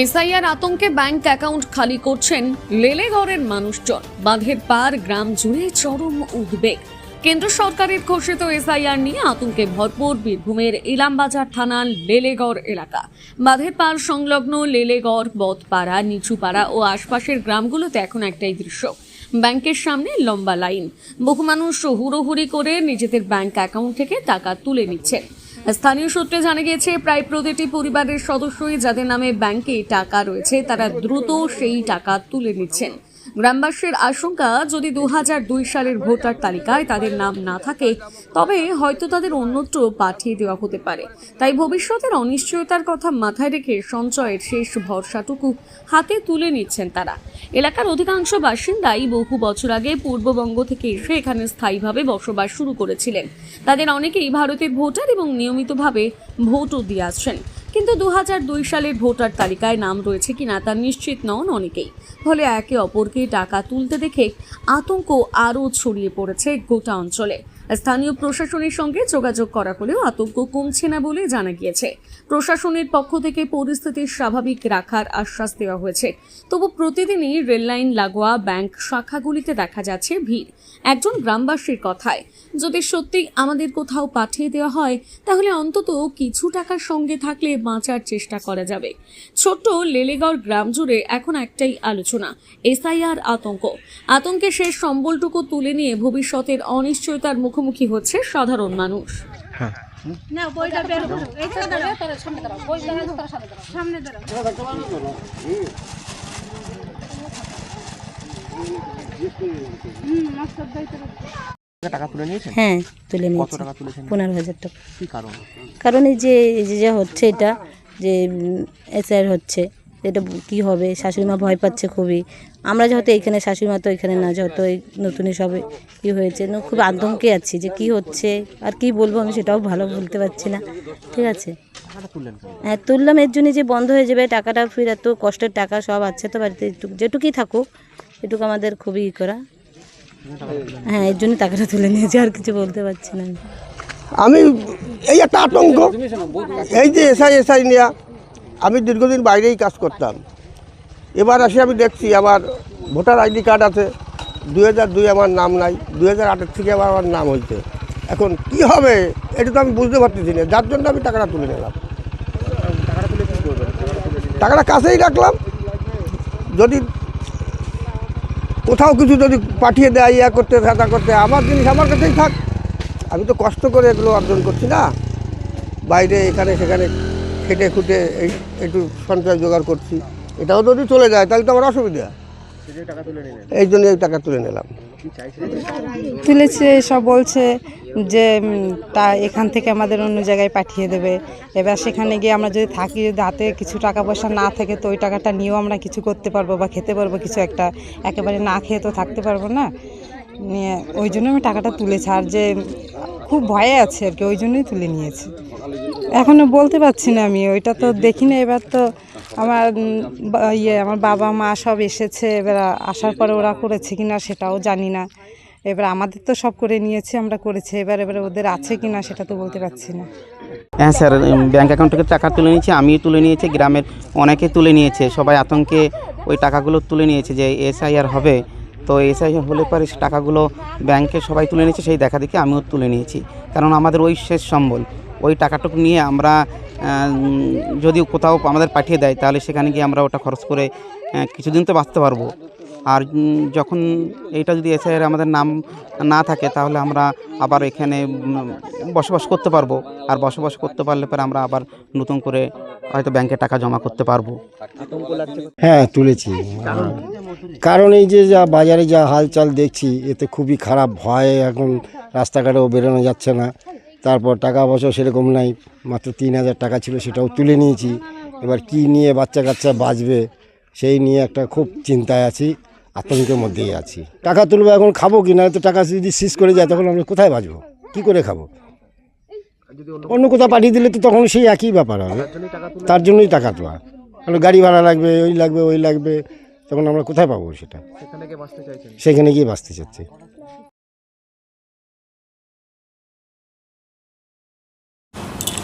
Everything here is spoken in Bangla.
এসআইআর আতঙ্কে ব্যাংক অ্যাকাউন্ট খালি করছেন লেলেগড়ের মানুষজন। বাঁধের পার গ্রাম জুড়ে চরম উদ্বেগ। কেন্দ্র সরকারের ঘোষিত এসআইআর নিয়ে আতঙ্কে ভরপুর বীরভূমের ইলামবাজার থানার লেলেগড় এলাকা। বাঁধের পার সংলগ্ন লেলেগড়, বদপাড়া, নিচুপাড়া ও আশপাশের গ্রামগুলোতে এখন একটাই দৃশ্য। ব্যাংকের সামনে লম্বা লাইন। বহু মানুষ হুড়োহুড়ি করে নিজেদের ব্যাংক অ্যাকাউন্ট থেকে টাকা তুলে নিচ্ছেন। স্থানীয় সূত্রে জানা গিয়েছে, প্রায় প্রতিটি পরিবারের সদস্যই যাদের নামে ব্যাংকে টাকা রয়েছে, তারা দ্রুত সেই টাকা তুলে নিচ্ছেন। গ্রামবাসীর আশঙ্কা, যদি দু সালের ভোটার তালিকায় তাদের নাম না থাকে, তবে হয়তো তাদের অন্যত্র পাঠিয়ে দেওয়া হতে পারে। তাই ভবিষ্যতের অনিশ্চয়তার কথা মাথায় রেখে সঞ্চয়ের শেষ ভরসাটুকু হাতে তুলে নিচ্ছেন তারা। এলাকার অধিকাংশ বাসিন্দাই বহু বছর আগে পূর্ববঙ্গ থেকে এসে এখানে স্থায়ীভাবে বসবাস শুরু করেছিলেন। তাদের অনেকেই ভারতের ভোটার এবং নিয়মিতভাবে ভোটও দিয়ে আসছেন। কিন্তু দু সালের ভোটার তালিকায় নাম রয়েছে কিনা তা নিশ্চিত নন অনেকেই। ফলে একে অপরকে টাকা তুলতে দেখে আতঙ্ক আরও ছড়িয়ে পড়েছে গোটা অঞ্চলে। স্থানীয় প্রশাসনের সঙ্গে যোগাযোগ করা হলেও আতঙ্ক কমছে না বলে জানা গিয়েছে। প্রশাসনের পক্ষ থেকে পরিস্থিতি স্বাভাবিক রাখার আশ্বাস দেওয়া হয়েছে। তবু প্রতিদিনই রেললাইন, লাগোয়া ব্যাংক শাখাগুলিতে দেখা যাচ্ছে ভিড়। একজন গ্রামবাসীর কথায়, যদি সত্যি আমাদের কোথাও পাঠিয়ে দেওয়া হয়, তাহলে অন্তত কিছু টাকার সঙ্গে থাকলে বাঁচার চেষ্টা করা যাবে। ছোট্ট লেলেগড় গ্রাম জুড়ে এখন একটাই আলোচনা, এসআইআর আতঙ্ক। আতঙ্কে শেষ সম্বলটুকু তুলে নিয়ে ভবিষ্যতের অনিশ্চয়তার মুখোমুখি হচ্ছে সাধারণ মানুষ। না বইটা বের করো এইখানে দাঁড়াও। সামনে দাঁড়াও। হুম মাস্টার দাইতে টাকা তুলে নিয়েছেন? হ্যাঁ তুলে কত নিয়েছি। পনেরো হাজার টাকা। কারণ? কারণ এই যে এই যে যা হচ্ছে এটা যে এসআর হচ্ছে এটা কি হবে? শাশুড়ি মা ভয় পাচ্ছে খুবই। আমরা যেহেতু এইখানে শাশুড়ি মা তো এখানে না যেহেতু এই নতুনই সবে কি হয়েছে। খুব আতঙ্কে আছি যে কি হচ্ছে, আর কি বলব আমি সেটাও ভালো বলতে পারছি না। ঠিক আছে? হ্যাঁ তুললাম, এর জন্য যে বন্ধ হয়ে যাবে, টাকাটা ফির এত কষ্টের টাকা সব আছে তো বাড়িতে যেটুকুই থাকুক, এটুকু আমাদের খুবই ই করা। হ্যাঁ এর জন্য টাকাটা তুলে নিয়েছি, আর কিছু বলতে পারছি না। আমি আমি এই একটা আতঙ্ক। এই যে এসআই এসআই নেওয়া আমি দীর্ঘদিন বাইরেই কাজ করতাম। এবার আসি আমি দেখছি আমার ভোটার আইডি কার্ড আছে। দুই হাজার দুই আমার নাম নাই। দুই হাজার আটের থেকে আবার আমার নাম হয়েছে। এখন কি হবে? এটা তো আমি বুঝতে পারতেছি না। যার জন্য আমি টাকাটা তুলে নিলাম। টাকাটা কাছেই রাখলাম। যদি কোথাও কিছু যদি পাঠিয়ে দেয়, ইয়া করতে থাকা করতে, আমার জিনিস আমার কাছেই থাক। আমি তো কষ্ট করে এগুলো অর্জন করছি না। বাইরে এখানে সেখানে খেটে খুঁটে একটু সঞ্চয় জোগাড় করছি। এটাও যদি চলে যায়, তাহলে তো আমার অসুবিধা। এই জন্য টাকা তুলে নিলাম। তুলেছে, সব বলছে যে তা এখান থেকে আমাদের অন্য জায়গায় পাঠিয়ে দেবে। এবার সেখানে গিয়ে আমরা যদি থাকি হাতে কিছু টাকা পয়সা না থাকে, তো ওই টাকাটা নিয়েও আমরা কিছু করতে পারব বা খেতে পারব কিছু একটা। একেবারে না খেয়ে তো থাকতে পারব না। নিয়ে, ওই জন্য আমি টাকাটা তুলেছি। আর যে, খুব ভয়ে আছে আর কি, ওই জন্যই তুলে নিয়েছি। এখনও বলতে পারছি না আমি ওইটা তো দেখি না এবার তো আমার ইয়ে আমার বাবা মা সব এসেছে এবার আসার পরে ওরা করেছে কিনা সেটাও জানি না। এবার আমাদের তো সব করে নিয়েছে আমরা করেছি এবার এবারে ওদের আছে কিনা সেটা তো বলতে পারছি না। হ্যাঁ স্যার ব্যাঙ্ক অ্যাকাউন্ট থেকে টাকা তুলে নিয়েছি আমিও তুলে নিয়েছি গ্রামের অনেকে তুলে নিয়েছে সবাই আতঙ্কে ওই টাকাগুলো তুলে নিয়েছে যে এসআইআর হবে। তো এসআইআর হলে পরে সে টাকাগুলো ব্যাংকে সবাই তুলে নিয়েছে সেই দেখা দেখে আমিও তুলে নিয়েছি। কারণ আমাদের ওই শেষ সম্বল। ওই টাকাটুকু নিয়ে আমরা যদি কোথাও আমাদের পাঠিয়ে দেয়, তাহলে সেখানে গিয়ে আমরা ওটা খরচ করে কিছুদিন তো বাঁচতে পারব। আর যখন এইটা যদি এসআইআর আমাদের নাম না থাকে, তাহলে আমরা আবার এখানে বসবাস করতে পারব। আর বসবাস করতে পারলে পরে আমরা আবার নতুন করে হয়তো ব্যাংকে টাকা জমা করতে পারব। হ্যাঁ তুলেছি। কারণ এই যে যা বাজারে যা হালচাল দেখছি, এতে খুবই খারাপ ভয়, এখন রাস্তাঘাটেও বেরোনো যাচ্ছে না। তারপর টাকা পয়সা সেরকম নাই মাত্র তিন হাজার টাকা ছিল সেটাও তুলে নিয়েছি। এবার কি নিয়ে বাচ্চা কাচ্চা বাঁচবে সেই নিয়ে একটা খুব চিন্তায় আছি আতঙ্কের মধ্যেই আছি। টাকা তুলবো এখন খাব কি না তো টাকা যদি শেষ করে যায় তখন আমরা কোথায় বাঁচবো? কী করে খাব? অন্য কোথাও পাঠিয়ে দিলে তো তখন সেই একই ব্যাপার হবে। তার জন্যই টাকা তোলা। কারণ গাড়ি ভাড়া লাগবে ওই লাগবে ওই লাগবে তখন আমরা কোথায় পাবো সেটা? সেখানে গিয়ে বাঁচতে চাচ্ছি।